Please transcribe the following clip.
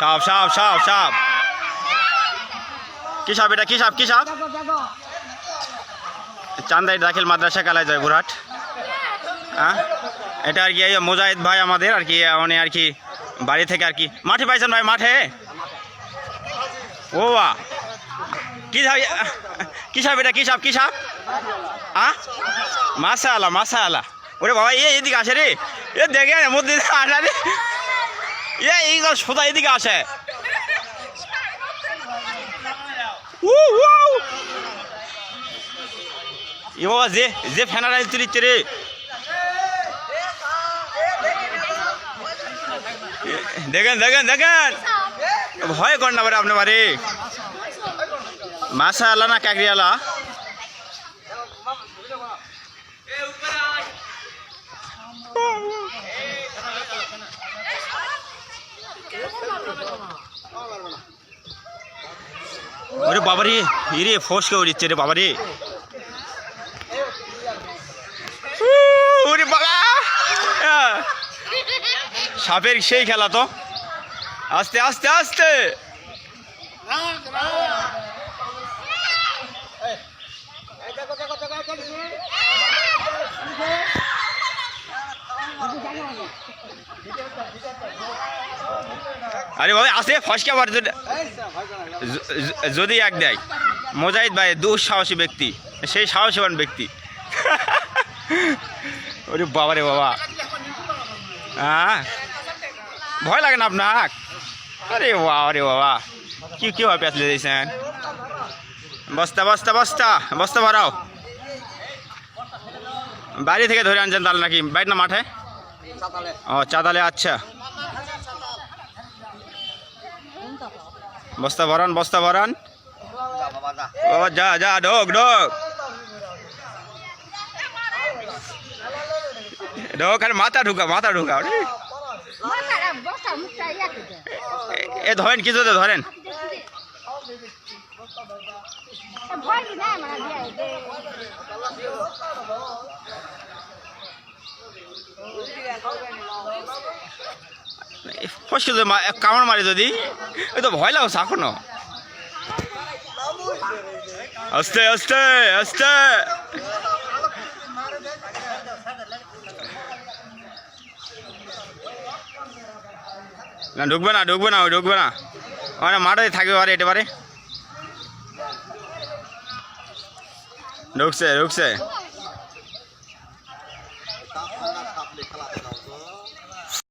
সাপ সাপ সাপ সাপ। কি সাপ এটা? কি সাপ? কি সাপ? চান্দাই দাখিল মাদ্রাসা কালায় যায় বুরহাট হ্যাঁ? এটা আর কি মুজাহিদ ভাই আমাদের, আর কি, উনি আর কি বাড়ি থেকে আর কি মাঠে পাইছেন ভাই, মাঠে? ও বা কি সাপ কি সাপ এটা? কি সাপ? কি সাপ? হ্যাঁ মাসা আলা মাসা আলা ওরে বাবা এদিকে আসে রে। এ দেখে মধ্যে আসে রে। এ সোজা এদিকে আসে। উ, উ। এ বাবা যে যে ফেনারা তুলিচ্ছে রে দেখেন দেখেন দেখেন। ভয় কর না বারে আপনার বাড়ি মাসা আলা না কাকরি ওরে বাবারে ইরে ফসকে উড়িচ্ছে রে বাবারে ওরে বাবা সাপের সেই খেলা তো আস্তে আস্তে আস্তে আরে বাবা, আসে ফসকে আবার যদি- এক দেয়। মোজাহিদ ভাই, দুঃসাহসী ব্যক্তি, সেই সাহসীবান ব্যক্তি। ওরে বাবা রে বাবা। হ্যাঁ? ভয় লাগে না আপনার? আরে বাবা রে বাবা। কি কি ভাবে পেঁচলে দিয়েছেন? বস্তা বস্তা বস্তা বস্তা ভরাও। বাড়ি থেকে ধরে আনছেন তাহলে নাকি? বাইর না মাঠে? ও চাতালে আচ্ছা। বস্তা ভরান বস্তা ভরান। বাবা যা যা, ঢোক ঢোক। ঢোক, আর মাথা ঢুকা মাথা ঢুকা এ- ধরেন কিছুতে ধরেন। ভয় কি নাই মানে দিয়ে ফসকে যদি কামড় মারি যদি এই তো ভয় লাগছে এখনও। আস্তে আস্তে আস্তে। না, ঢুকবে না ঢুকবে না, ওই ঢুকবে না। মানে মাঠে থাকবে পারে এটা পারে ঢুকছে ঢুকছে।